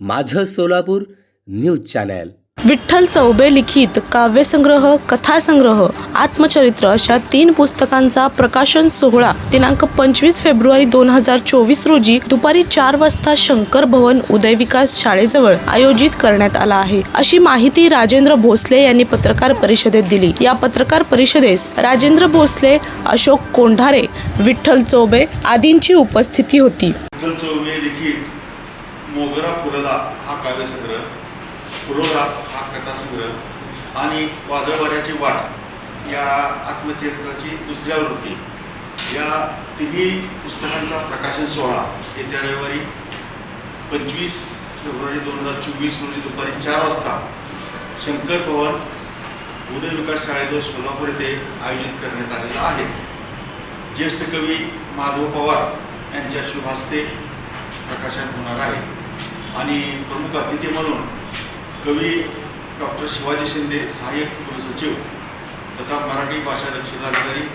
माझं Solapur news channel. Vitthal Choubey लिखित काव्यसंग्रह कथासंग्रह आत्मचरित्र अशा तीन पुस्तकांचा प्रकाशन सोहळा दिनांक पंचवीस फेब्रुवारी दोन हजार चोवीस रोजी दुपारी चार वाजता शंकर भवन उदय विकास शाळेजवळ आयोजित करण्यात आला आहे. अशी माहिती राजेंद्र भोसले यांनी पत्रकार परिषदेत दिली. या पत्रकार परिषदेस राजेंद्र भोसले अशोक कोंढारे विठ्ठल चौबे आदींची उपस्थिती होती. विठ्ठल चौबे लिखित मोगरा फुलला हा काव्यसंग्रह फुलोरा हा कथासंग्रह आणि वादळवाऱ्याची वाट या आत्मचरित्राची दुसरी आवृत्ती. या तिन्ही पुस्तकांचा प्रकाशन सोहळा येत्या रविवारी पंचवीस फेब्रुवारी दोन हजार चोवीस रोजी दुपारी चार वाजता शंकर भवन उदय विकास शाळेजवळ सोलापूर येथे आयोजित करण्यात आलेला आहे. ज्येष्ठ कवी माधव पवार यांच्या शुभ हस्ते प्रकाशन होणार आहे. आणि प्रमुख अतिथी म्हणून कवी डॉक्टर शिवाजी शिंदे सहाय्यक कुलसचिव तथा मराठी भाषा दक्षताधिकारी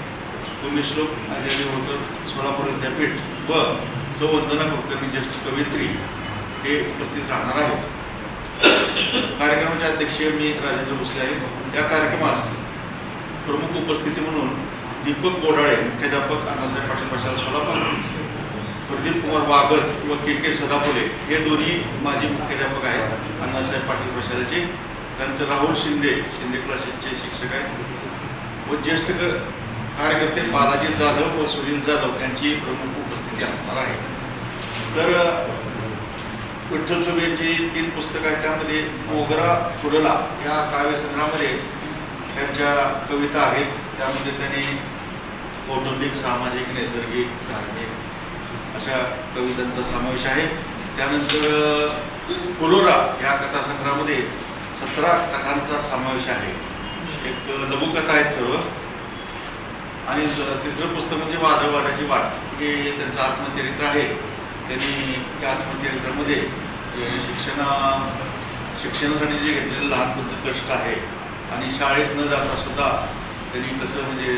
पुण्यश्लोक आचार्य होकर सोलापूर विद्यापीठ व सौ वंदना कुलकर्णी ज्येष्ठ कवयित्री हे उपस्थित राहणार आहेत. कार्यक्रमाचे अध्यक्ष मी राजेंद्र भोसले आहे. या कार्यक्रमास प्रमुख उपस्थिती म्हणून दीपक गोडाळे मुख्याध्यापक अण्णासाहेब पाटील प्रशाला प्रदीप कुमार वागज व के के सदाफुले हे दोन्ही माजी मुख्याध्यापक आहेत. अण्णासाहेब पाटील प्रशालेचे त्यानंतर राहुल शिंदे शिंदे क्लासेसचे शिक्षक आहेत. व ज्येष्ठ कार्यकर्ते बालाजी जाधव व सुनील जाधव यांची प्रमुख उपस्थिती असणार आहे. तर विठ्ठल चोबे यांची तीन पुस्तकं आहेत. त्यामध्ये मोगरा फुलला या काव्यसंग्रहामध्ये त्यांच्या कविता आहेत. त्यामध्ये त्यांनी कौटुंबिक सामाजिक नैसर्गिक धार्मिक अशा कवितांचा समावेश आहे. त्यानंतर कोलोरा या कथासंग्रहामध्ये सतरा कथांचा समावेश आहे. एक लघुकथा आहेत सर्व. आणि तिसरं पुस्तक म्हणजे वादळवाड्याची वाट. हे त्यांचं आत्मचरित्र आहे. त्यांनी त्या आत्मचरित्रामध्ये शिक्षणा शिक्षणासाठी जे घेतलेलं लहानपणचं कष्ट आहे. आणि शाळेत न जाता सुद्धा त्यांनी कसं म्हणजे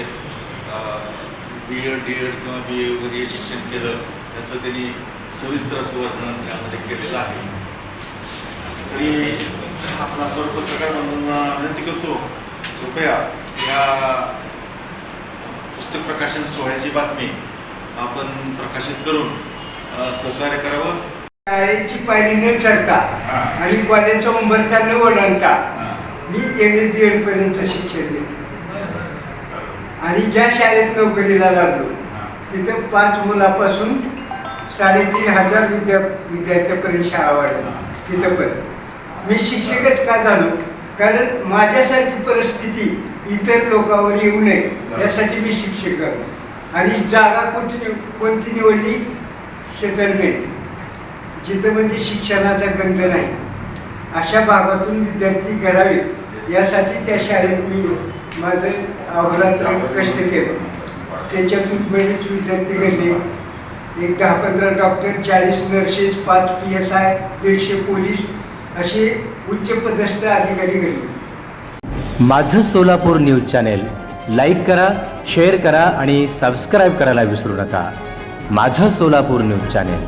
बी एड डी एड किंवा बी ए वगैरे हे शिक्षण केलं त्याचं त्यांनी सविस्तर असं वर्णन यामध्ये केलेलं आहे. तरी आपला सर्व पत्रकार म्हणून विनंती करतो कृपया या पुस्तक प्रकाशन सोहळ्याची बातमी आपण प्रकाशित करून सहकार्य करावं. शाळेची पायरी न चढता आणि कॉलेजचा उंबरठा न ओलांडता मी एम ए बी एड पर्यंत शिक्षण घेतलं. आणि ज्या शाळेत नोकरीला लागलो तिथं पाच मुलापासून साडेतीन हजार विद्या विद्यार्थ्यापर्यंत शाळा वाढली. तिथं पण. मी शिक्षकच का झालो? कारण माझ्यासारखी परिस्थिती इतर लोकांवर येऊ नये यासाठी मी शिक्षक झालो. आणि जागा कोणती कोणती निवडली? सेटलमेंट जिथं म्हणजे शिक्षणाचा गंध नाही. अशा भागातून विद्यार्थी घडावेत यासाठी त्या शाळेत मी माझं अहोरात्र कष्ट केलं. त्याच्यातून बरेच विद्यार्थी घडले. एक दहा पंधरा डॉक्टर चाळीस नर्सेस पाच पी एस आय दीडशे पोलीस असे उच्च पदस्थ अधिकारी घडले. माझं सोलापूर न्यूज चॅनेल लाईक करा शेअर करा आणि सबस्क्राईब करायला विसरू नका. माझं सोलापूर न्यूज चॅनेल.